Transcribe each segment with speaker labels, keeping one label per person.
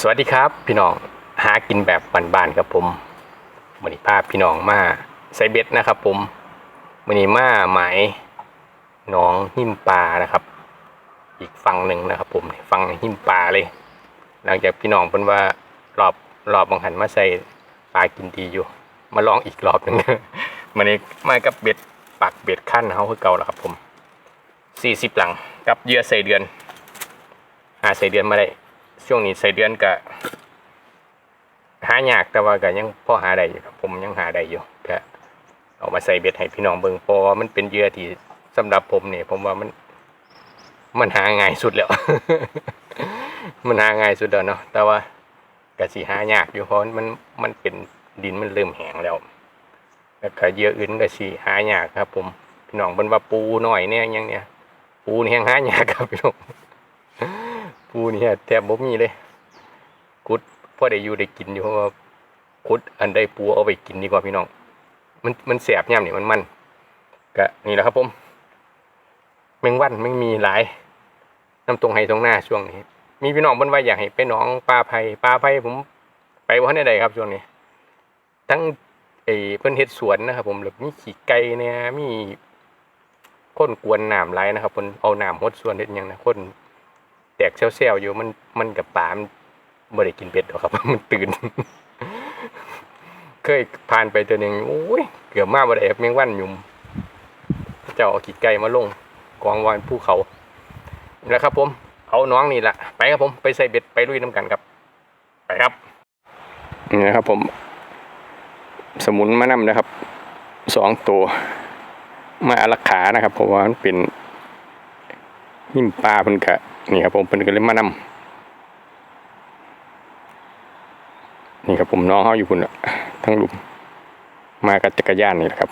Speaker 1: สวัสดีครับพี่น้องหากินแบบบ้านๆครับผมมือนี้พาพพี่น้องมาใส่เบ็ดนะครับ ผมมือนี้มาหมายหนองหิมปลานะครับ อีกฝั่งหนึ่งนะครับ ผมฝั่งหิมปลาเลย หลังจากพี่น้องเพิ่นว่ารอบรอบบางหันมาใส่ปลากินดีอยู่ มาลองอีกรอบหนึ่งมันนี้มากับเบ็ดปักเบ็ดขั้นเขาคือเก่าแล้วครับ ผมสี่สิบหลังกับเยื่อใส่เดือนหาใส่เดือนมาได้ ช่วงนี้ใส่เดือนก็หายากแต่ว่าก็ยังพอหาได้อยู่ครับ ผมยังหาได้อยู่ก็เอามาใส่เบ็ดให้พี่น้องเบิ่งเพราะว่ามันเป็นเหยื่อที่สำหรับผมเนี่ยผมว่ามัน มันหาง่ายสุดแล้ว มันหาง่ายสุดแล้วเนาะแต่ว่าก็สิหายากอยู่เพราะมันมันเป็นดินมันเริ่มแห้งแล้วแล้วก็เหยื่ออื่นก็สิหายากครับ ผมพี่น้องเพิ่นว่าปูหน่อยเนี่ยยังเนี่ยปูนี่ยงหายากครับพี่น้อง ปูนี่แทบบ่มีเลยกุดพอได้อยู่ได้กินอยู่เพราะว่ากุดอันใดปูเอาไปกินดีกว่าพี่น้อง มันมันแสบย่ำนี่มันมันก็นี่แหละครับผมแมงวันแมงมีหลายน้ำตรงไห้ตรงหน้าช่วงนี้ มีพี่น้องเพิ่นว่าอยากให้ไปหนองปลาไผ่ปลาไผ่ผมไปบ่ทันได้ใดครับช่วงนี้ ทั้งไอ้เพิ่นเฮ็ดสวนนะครับผมแล้วมีขี้ไก่เนี่ยมีคนกวนหน้ำไหลายนะครับเพิ่นเอาหน้ำหดสวนเฮ็ดยังนะคน แตกเซลล์อยู่มันมันกับปลามันไม่ได้กินเบ็ดหรอกครับ มันตื่น เคยผ่านไปตัวหนึ่งโอ้ยเกือบมาบ่ได้ครับแมงวันยุ่มเจ้าเอาขี้ไก่มาลงกองวานภูเขาแล้วครับ ผม เอาน้องนี่แหละไปครับผมไปใส่เบ็ดไปลุยน้ำกันครับ ไปครับนี่นะครับผม สมุนมานำนะครับสองตัวมาอารักขานะครับเพราะว่ามันเป็นหิมปลาพิ่นกะ นี่ครับผมเพิ่นก็เลยมานำนี่ครับผมน้องเขาอยู่พุ่นน่ะทั้งหลุมมากับจักรยานนี่แหละครับ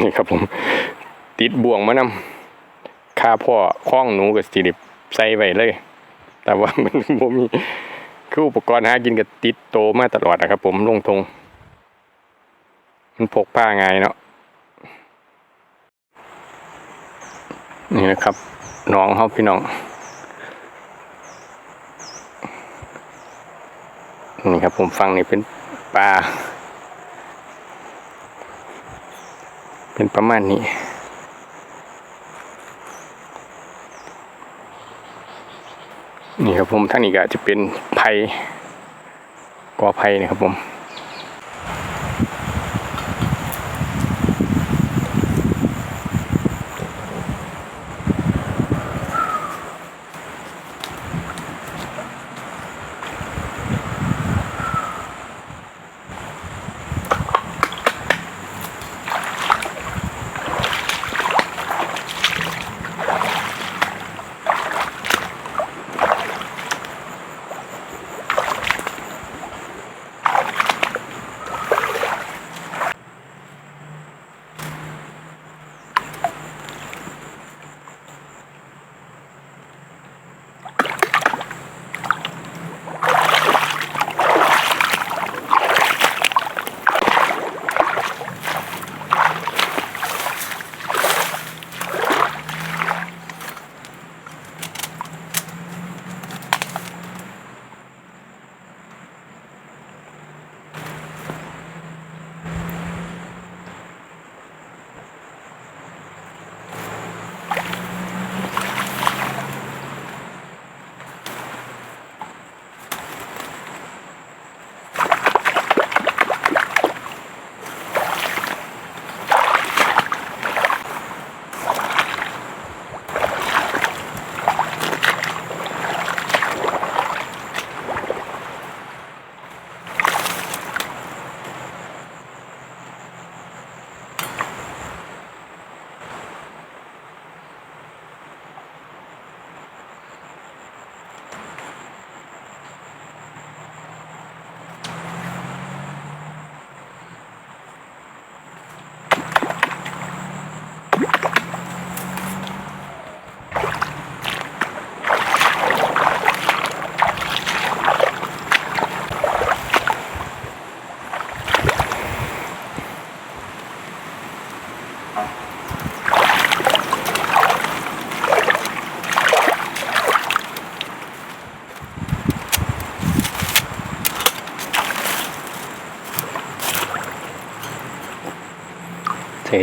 Speaker 1: นี่ครับผม ติดบ่วงมานำคาพ่อคล้องหนูกับสิริใส่ไว้เลย แต่ว่ามันบ่มีคืออุปกรณ์หากินกับติดโตมาตลอดนะครับผมลงทง มันพกผ้าง่ายเนาะ นี่นะครับน้องเขาพี่น้อง นี่ครับผมฟังนี่เป็นปลา เป็นประมาณนี้นี่ครับผมท่างนี้ก็จะเป็นไผ่กอไผ่นะครับผม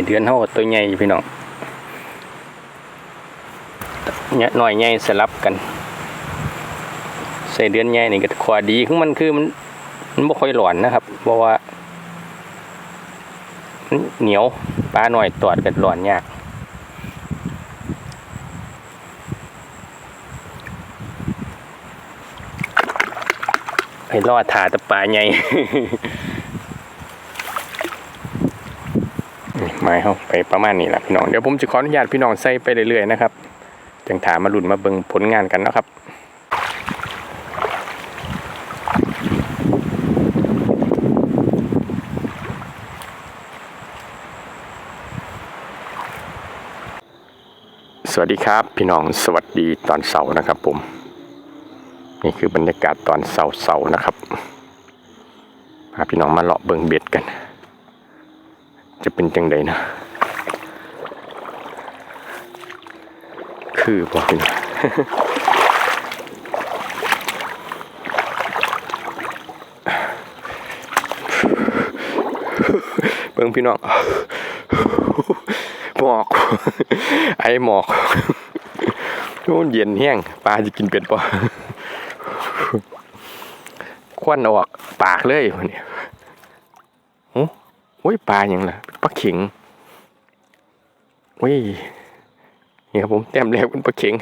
Speaker 1: เดือนเท่ากับตัวใหญ่พี่น้องเนี่ยหน่อยใหญ่สลับกัน ใส่เดือนใหญ่นี่ก็ขวาดีของมันคือมันมันไม่ค่อยหลอนนะครับ เพราะว่ามันเหนียวปลาหน่อยตอดกันหลอนยากไปรอดถาตะปลาใหญ่ ไม้เขาไปประมาณนี้แหละพี่น้องเดี๋ยวผมจะขออนุญาตพี่น้องใส่ไปเรื่อยๆนะครับจังถามมาลุ่นมาเบิ่งผลงานกันนะครับสวัสดีครับพี่น้องสวัสดีตอนเสาร์นะครับผม นี่คือบรรยากาศตอนเสาร์ๆนะครับพาพี่น้องมาเลาะเบิงเบ็ดกัน จะเป็นจังใดนะ คือบอกพี่น้องเบิ่งพี่น้องหมอก ไอหมอกโน่นเย็นแห้งปลาจะกินเป็ดปะควันออกปากเลยวันนี้ อ้ยปลาอย่างล่ะปลาเข็งอุ้ยนี่ครับผมแต้มแรกเป็นปลาเข็ง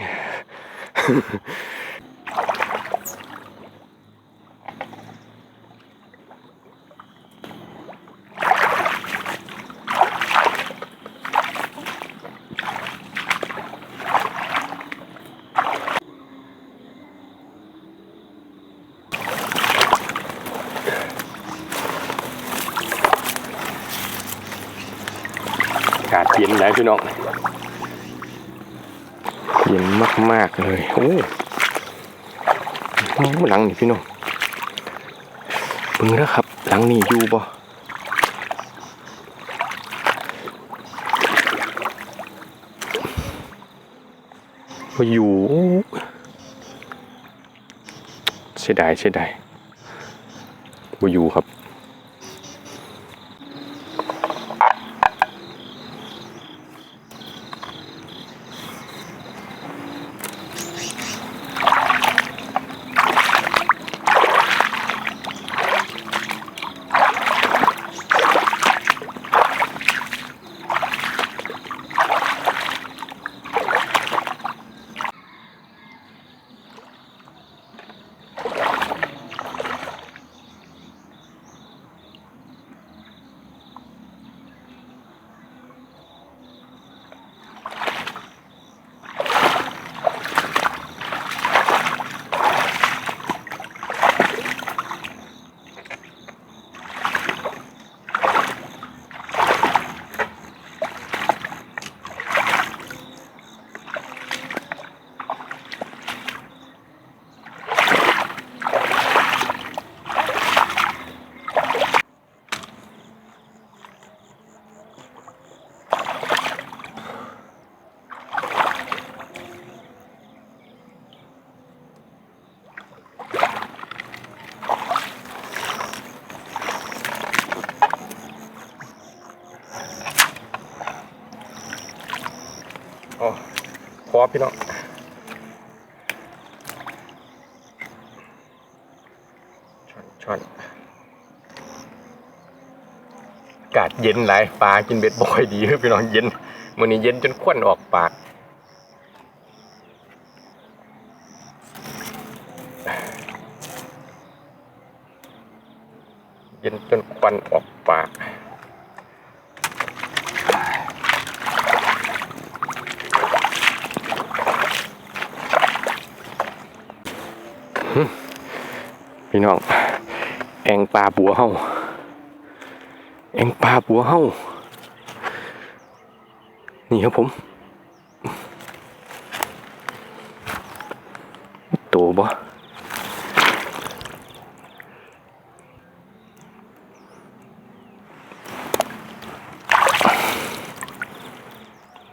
Speaker 1: อากาศเย็นนะ พี่น้องเย็นมาก ๆ เลย โอ้โหหลังนี่พี่น้องเบิ่งนะครับ หลังนี่อยู่บ่บ่อยู่เสียดายเสียดายบ่อยู่ครับ โอ้ พอพี่น้องชอนชอนอากาศเย็นหลายปลากินเบ็ดบ่อยดีพี่น้องเย็นมื้อนี้เย็นจนควันออกปากเย็นจนควันออกปาก พี่ น้องแองปลาบัวเฮาแองปลาบัวเฮานี่ครับผมโตบ่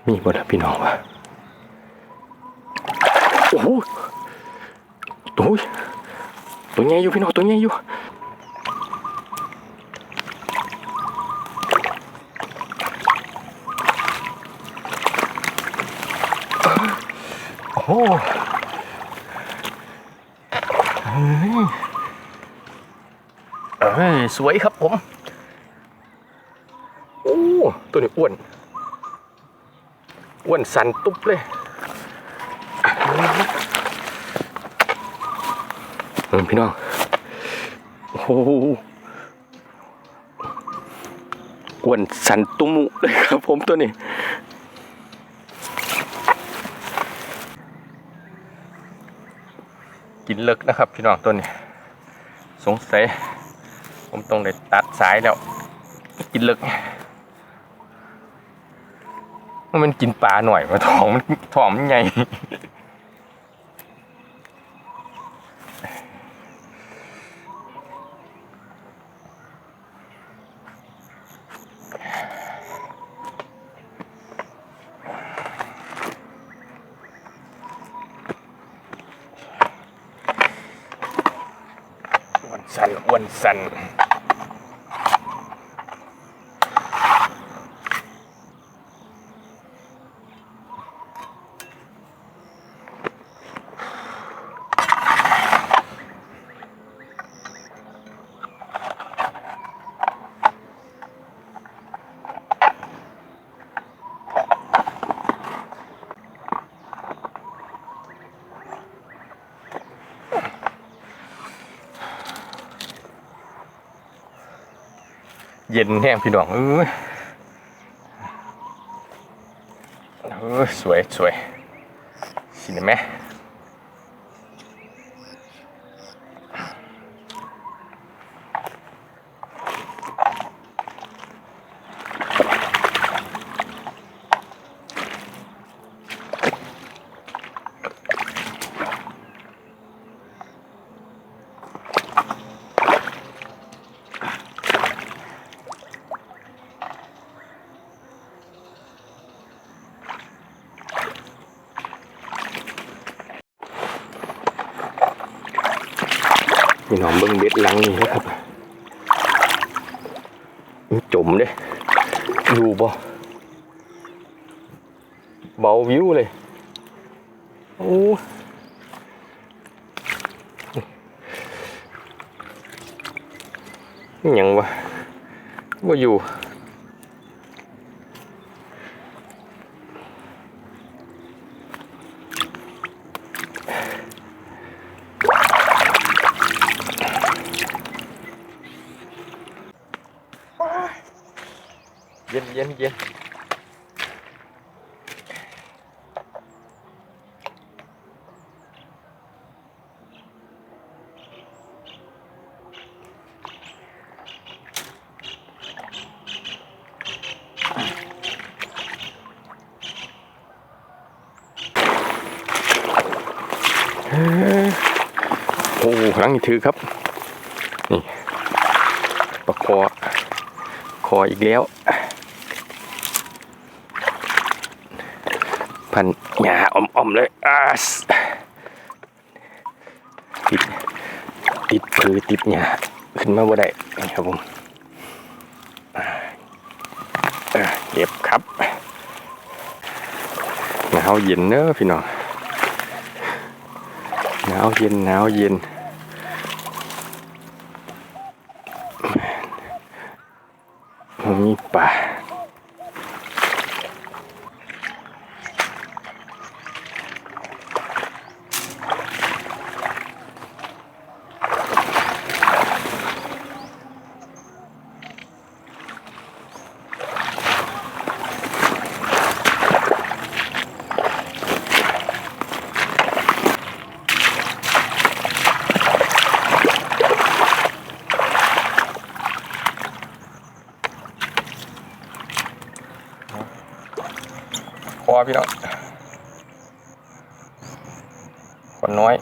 Speaker 1: มีบ่ล่ะพี่น้องวะ ตัวใหญ่อยู่พี่น้องตัวใหญ่อยู่โอ้โหสวยครับผมโอ้ตัวนี้อ้วนอ้วนสันตุ๊บเลย เออพี่น้อง โอ้โหอ้วนสันตุมุเลยครับผมตัวนี้กินเลิกนะครับพี่น้องตัวนี้ สงสัยผมต้องได้ตัดสายแล้ว กินเลิกมันกินปลาหน่อยมาท้องมันท้องมันใหญ่ อ้วนสัน อ้วน เย็นแห้งพี่น้องเอ้ยเออสวยสวยสินไหม น้องเบิ้งเบ็ดหลังนี่นะครับมันจมเด้ดูบ่เบาวิวเลยโอ้ยังวะว่าอยู่นเย็นเย็น โอ้ครั้งนี้ถือครับ นี่ประคอคออีกแล้ว พันหญ้าอ่อมๆเลยอาสติดติดพือติดหญ้าขึ้นมาบ่ได้นี่ครับผมเอ่อเก็บครับหนาวเย็นเนอะพี่น้องหนาวเย็นหนาวเย็น มี พี่น้องคนน้อย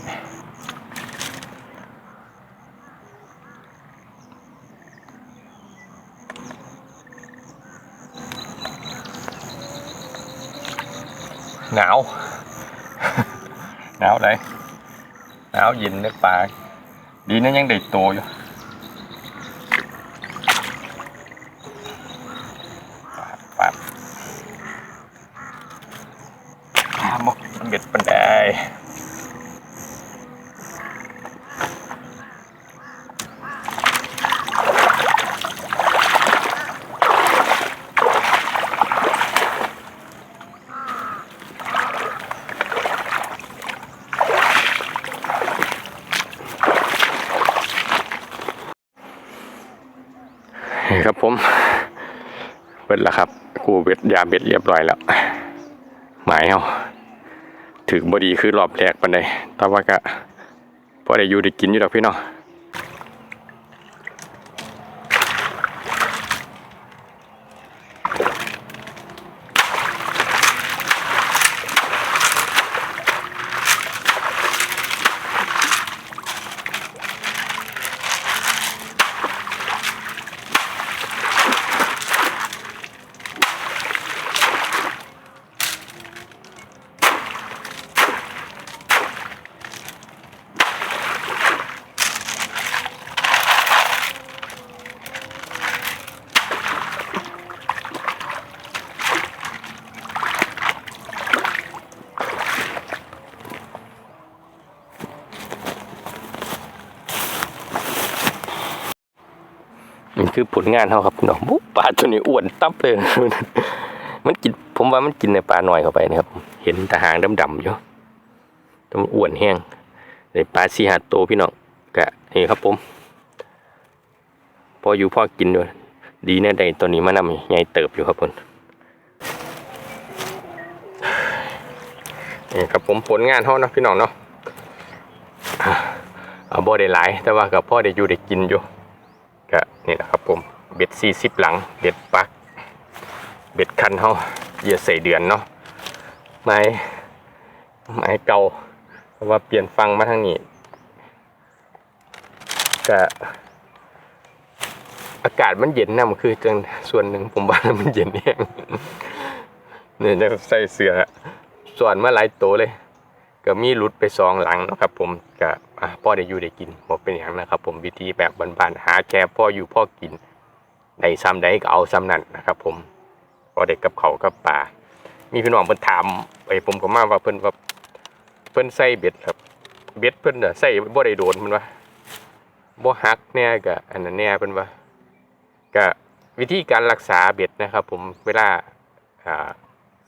Speaker 1: หนาว หนาวเลยหนาวเย็นในป่าดีนะยังได้โตอยู่ปาดปาด หมกเบ็ดปันได นี่ ครับผมเบ็ดแล้วครับ กูเบ็ดยาเบ็ดเรียบร้อยแล้ว หมายเอา ถึงบดีคือรอบแรกปันใดแต่ว่าก็พอได้อยู่ได้กินอยู่ดอกพี่น้อง คือผลงานเขาครับน้องปลาตัวนี้อ้วนตับเลย มันกินผมว่ามันกินในปลาหน่อยเข้าไปนะครับ เห็นตาหางดำๆอยู่ตัวมันอ้วนแห้งในปลาสีหาโตพี่น้องกะนี่ครับผม พออยู่พ่อกินด้วย ดีแน่ใดตัวนี้มานำใหญ่เติบอยู่ครับผมนี่ครับผมผลงานเขานะพี่น้องเนาะอะเอาบ่ได้หลาย แต่ว่ากับพ่อได้อยู่ได้กินอยู่ ก็นี่แหละครับผมเบ็ดสี่สิบหลัง เบ็ดปัก เบ็ดคันเฮาเหยียดใส่เดือนเนาะไม้ไม้เก่าเพราะว่าเปลี่ยนฟังมาทางนี้ก็อากาศมันเย็นนะมันคือจังส่วนหนึ่งผมว่ามันเย็นเองเนี่ยจะใส่เสื้อส่วนมื่อหลายโตเลย ก็มีหลุดไปสองหลังนะครับ ผมก็พ่อได้อยู่ได้กินบ่เป็นอย่างนะครับ ผมวิธีแบบบ้านๆหาแค่พ่ออยู่พ่อกินได้ซ้ำใดก็เอาซ้ำนั่นนะครับ ผมพอเด็กกับเขากับป่ามีพี่น้องเพิ่นถามไปผมก็มาว่าเพิ่นว่าเพิ่นใส่เบ็ดครับ เบ็ดเพิ่นน่ะใส่บ่ได้โดนมันว่าบ่หักแน่ก็อันนั้นแน่เพิ่นว่าก็วิธีการรักษาเบ็ดนะครับ ผมเวลา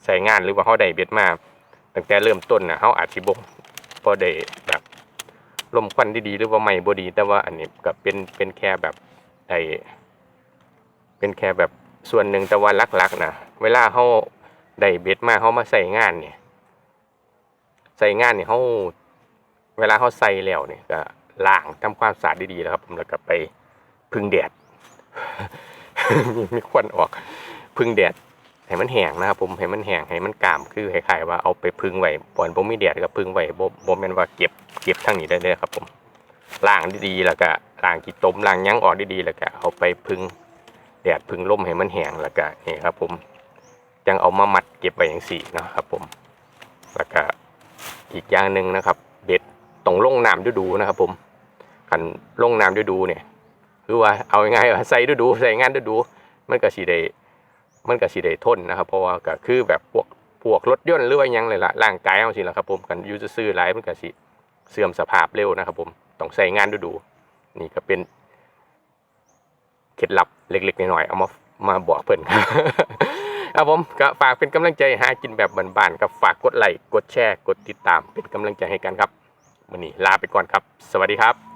Speaker 1: ใส่งานหรือว่าเฮาได้เบ็ดมา ตั้งแต่เริ่มต้นนะเขาอาจสิบ่พอได้แบบลมควันดีๆหรือว่าไม่บ่ดี แต่ว่าอันนี้ก็เป็นเป็นแค่แบบไอเป็นแค่แบบส่วนหนึ่งแต่ว่าหลักๆนะเวลาเขาได้เบ็ดมาเขามาใส่งานเนี่ยใส่งานเนี่ยเขาเวลาเขาใส่แล้วเนี่ยก็ล้างทำความสะอาดดีๆแล้วครับผมแล้วก็ไปพึ่งแดดมีควันออกพึ่งแดด ให้มันแห้งนะครับผมให้มันแห้งให้มันกล้ามคือคล้ายๆว่าเอาไปพึ่งไว้ปอนบ่มีแดดก็พึ่งไว้บ่บ่แม่นว่าเก็บเก็บทั้งนี้ได้เลยครับผมล้างดีๆแล้วก็ล้างขี้ตมล้างยั้งออกดีๆแล้วก็เอาไปพึ่งแดดพึ่งลมให้มันแห้งแล้วก็นี่ครับผมจังเอามามัดเก็บไว้อย่างสี่นะครับผมแล้วก็อีกอย่างหนึ่งนะครับ เบ็ดต้องลงน้ำฤดูนะครับ ผมคันลงน้ำฤดูเนี่ยคือว่าเอาง่ายๆว่าใส่ดูใส่งานดูมันก็สิได้ มันก็สิได้ทนนะครับ เพราะว่าก็คือแบบพวกพวกรถยนต์หรือว่ายังเลยล่ะร่างกายเอาสิละครับผมกันยูจะซื้อหลายมันก็สิเสื่อมสภาพเร็วนะครับ ผมต้องใส่งานดูดูนี่ก็เป็นเคล็ดลับเล็กๆน้อยๆเอามามาบอกเพิ่นครับผมก็ฝากเป็นกำลังใจหากินแบบบ้านๆกับฝากกดไลค์กดแชร์กดติดตามเป็นกำลังใจให้กันครับวันนี้ลาไปก่อนครับ สวัสดีครับ